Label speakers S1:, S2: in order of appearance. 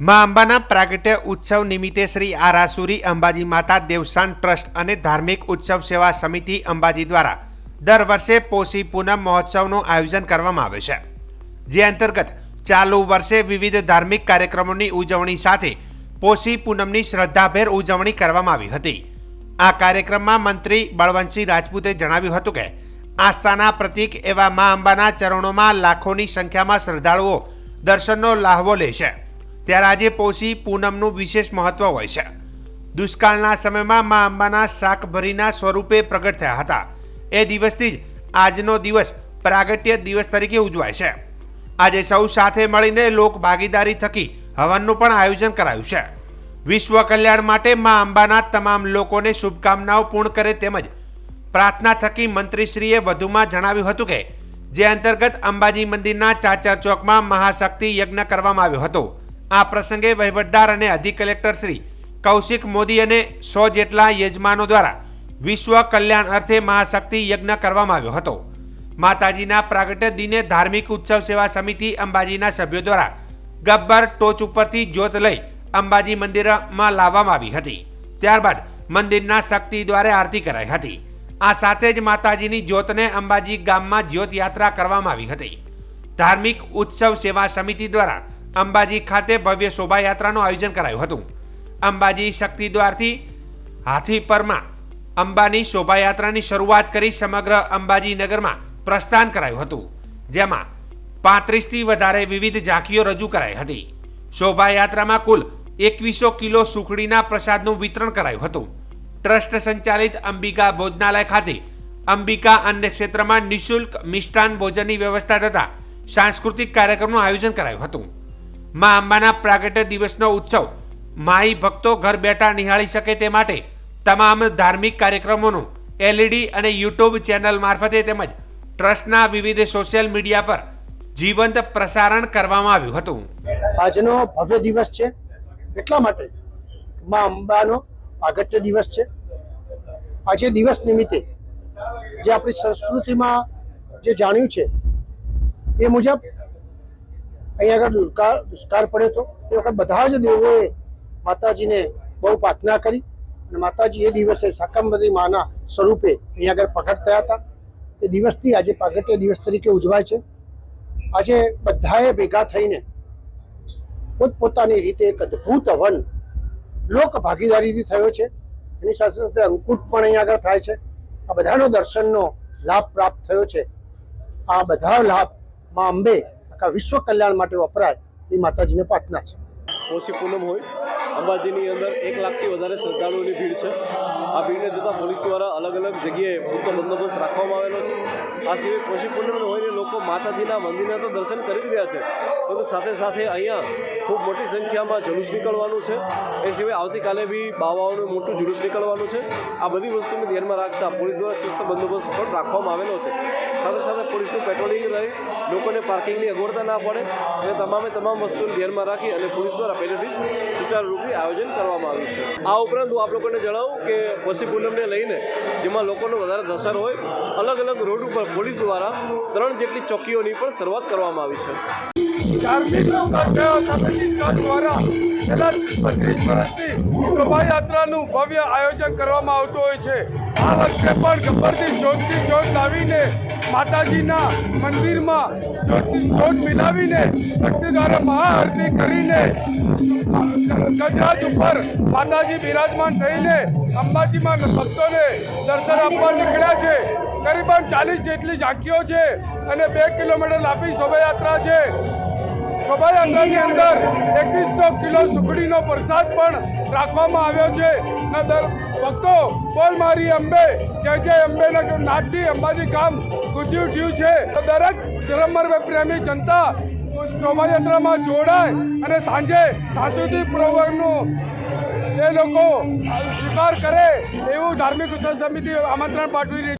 S1: મા અંબાના પ્રાગટ્ય ઉત્સવ નિમિત્તે શ્રી આરાસુરી અંબાજી માતા દેવસાન ટ્રસ્ટ અને ધાર્મિક ઉત્સવ સેવા સમિતિ અંબાજી દ્વારા દર વર્ષે પોષી પૂનમ મહોત્સવનું આયોજન કરવામાં આવે છે. જે અંતર્ગત ચાલુ વર્ષે વિવિધ ધાર્મિક કાર્યક્રમોની ઉજવણી સાથે પોષી પૂનમની શ્રદ્ધાભેર ઉજવણી કરવામાં આવી હતી. આ કાર્યક્રમમાં મંત્રી બળવંતસિંહ રાજપૂતે જણાવ્યું હતું કે, આસ્થાના પ્રતીક એવા મા અંબાના ચરણોમાં લાખોની સંખ્યામાં શ્રદ્ધાળુઓ દર્શનનો લાહવો લે છે. ત્યારે આજે પોષી પૂનમનું વિશેષ મહત્વ હોય છે. દુષ્કાળના સમયમાં મા અંબાના શાકભરીના સ્વરૂપે પ્રગટ થયા હતા. એ દિવસથી જ આજનો દિવસ પ્રાગટ્ય દિવસ તરીકે ઉજવાય છે. આજે સૌ સાથે મળીને લોક ભાગીદારી થકી હવનનું પણ આયોજન કરાયું છે. વિશ્વ કલ્યાણ માટે મા અંબાના તમામ લોકોને શુભકામનાઓ પૂર્ણ કરે તેમજ પ્રાર્થના થકી મંત્રીશ્રીએ વધુમાં જણાવ્યું હતું કે, જે અંતર્ગત અંબાજી મંદિરના ચાચર ચોકમાં મહાશક્તિ યજ્ઞ કરવામાં આવ્યો હતો. આ પ્રસંગે વહીવટદાર અને અધિક કલેક્ટર શ્રી કૌશિક મોદી અને સો જેટલા યજમાનો દ્વારા વિશ્વ કલ્યાણ અર્થે મહાશક્તિ યજ્ઞ કરવામાં આવ્યો હતો. માતાજીના પ્રાગટ્ય દિને ધાર્મિક ઉત્સવ સેવા સમિતિ અંબાજીના સભ્યો દ્વારા ગબ્બર ટોચ ઉપરથી જ્યોત લઈ અંબાજી મંદિરમાં લાવવામાં આવી હતી. ત્યારબાદ મંદિરના શક્તિ દ્વારે આરતી કરાઈ હતી. આ સાથે જ માતાજીની જ્યોતને અંબાજી ગામમાં જ્યોત યાત્રા કરવામાં આવી હતી. ધાર્મિક ઉત્સવ સેવા સમિતિ દ્વારા અંબાજી ખાતે ભવ્ય શોભાયાત્રાનું આયોજન કરાયું હતું. અંબાજી શક્તિ દ્વારથી હાથી પરમાં અંબાની શોભાયાત્રાની શરૂઆત કરી સમગ્ર અંબાજી નગરમાં પ્રસ્થાન કરાયું હતું, જેમાં પાંત્રીસથી વધારે વિવિધ ઝાંખીઓ રજૂ કરાઈ હતી. શોભાયાત્રામાં કુલ એકવીસો કિલો સુખડીના પ્રસાદનું વિતરણ કરાયું હતું. ટ્રસ્ટ સંચાલિત અંબિકા ભોજનાલય ખાતે અંબિકા અન્ય ક્ષેત્રમાં નિઃશુલ્ક મિષ્ટાન ભોજનની વ્યવસ્થા તથા સાંસ્કૃતિક કાર્યક્રમનું આયોજન કરાયું હતું. મા અંબાના પ્રાગટ્ય દિવસનો ઉત્સવ. માઈ ભક્તો ઘર બેઠા નિહાળી શકે તે માટે તમામ ધાર્મિક કાર્યક્રમોનું એલઈડી અને યુટ્યુબ ચેનલ મારફતે તેમજ ટ્રસ્ટના વિવિધ સોશિયલ મીડિયા પર જીવંત પ્રસારણ કરવામાં આવ્યું હતું.
S2: આજનો ભવ્ય દિવસ છે. એટલા માટે માં અંબાનો આગટ્ય દિવસ છે. આજે દિવસ નિમિત્તે જે આપણી સંસ્કૃતિમાં જે જાણ્યું છે, એ મુજબ અહીંયા આગળ દુષ્કાળ દુષ્કાળ પડ્યો હતો. તે વખત બધા જ દેવોએ માતાજીને બહુ પ્રાર્થના કરી અને માતાજી એ દિવસે શાકંબરી માના સ્વરૂપે અહીંયા આગળ પ્રગટ થયા હતા. એ દિવસથી આજે પ્રાગટ્ય દિવસ તરીકે ઉજવાય છે. આજે બધાએ ભેગા થઈને પોતપોતાની રીતે એક અદ્ભુત હવન લોક ભાગીદારીથી થયો છે. એની સાથે સાથે અંકુટ પણ અહીંયા આગળ થાય છે. આ બધાનો દર્શનનો લાભ પ્રાપ્ત થયો છે. આ બધા લાભમાં અંબે આખા વિશ્વ કલ્યાણ માટે વપરાય એ માતાજીને પ્રાર્થના છે.
S3: ઓછી પૂનમ હોય. અંબાજીની અંદર એક લાખથી વધારે શ્રદ્ધાળુઓની ભીડ છે. આ ભીડને જોતાં પોલીસ દ્વારા અલગ અલગ જગ્યાએ પૂરતો બંદોબસ્ત રાખવામાં આવેલો છે. આ સિવાય કોશી પૂર્ણિમા હોઈને લોકો માતાજીના મંદિરના તો દર્શન કરી જ રહ્યા છે. પરંતુ સાથે સાથે અહીંયા ખૂબ મોટી સંખ્યામાં જુલુસ નીકળવાનું છે. એ સિવાય આવતીકાલે બી બાવાઓનું મોટું જુલુસ નીકળવાનું છે. આ બધી વસ્તુને ધ્યાનમાં રાખતા પોલીસ દ્વારા ચુસ્ત બંદોબસ્ત પણ રાખવામાં આવેલો છે. સાથે સાથે પોલીસનું પેટ્રોલિંગ રહે, લોકોને પાર્કિંગની અગવડતા ના પડે, અને તમામે તમામ વસ્તુને ધ્યાનમાં રાખી અને પોલીસ દ્વારા પહેલેથી જ સુચારુ રૂપથી આયોજન કરવામાં આવ્યું છે. આ ઉપરાંત હું આપ લોકોને જણાવું કે વસી પૂનમને લઈને જેમાં લોકોનો વધારે ધસર હોય, અલગ અલગ રોડ ઉપર પોલીસ દ્વારા ત્રણ જેટલી ચોકીઓની પણ શરૂઆત કરવામાં આવી છે.
S4: શોભાયાત્રાનું ભવ્ય આયોજન કરવામાં આવતું હોય છે. આ વખતે પણ ગબ્બરથી જોતથી જોત લાવીને માતાજીના મંદિરમાં જોત મિલાવીને શક્તિદ્વારા મહાઆરતી કરીને ગજરાજ ઉપર માતાજી બિરાજમાન થઈને અંબાજીમાં ભક્તોને દર્શન આપવા નીકળ્યા છે. કરીબન ચાલીસ જેટલી ઝાંખીઓ છે અને બે કિલોમીટર લાંબી શોભાયાત્રા છે. શોભાયાત્રાની અંદર એકવીસો કિલો સુખડીનો પ્રસાદ પણ રાખવામાં આવ્યો છે. ને દર, ભક્તો, બોલ મારી અંબે, જય જય અંબેના નાદથી અંબાજી ગામ ગુજી ઉઠ્યું છે. દરેક ધર્મ પ્રેમી જનતા શોભાયાત્રામાં જોડાય અને સાંજે સાંસ્કૃતિક પ્રોગ્રામનું એ લોકો સ્વીકાર કરે એવું ધાર્મિક સમિતિ આમંત્રણ પાઠવી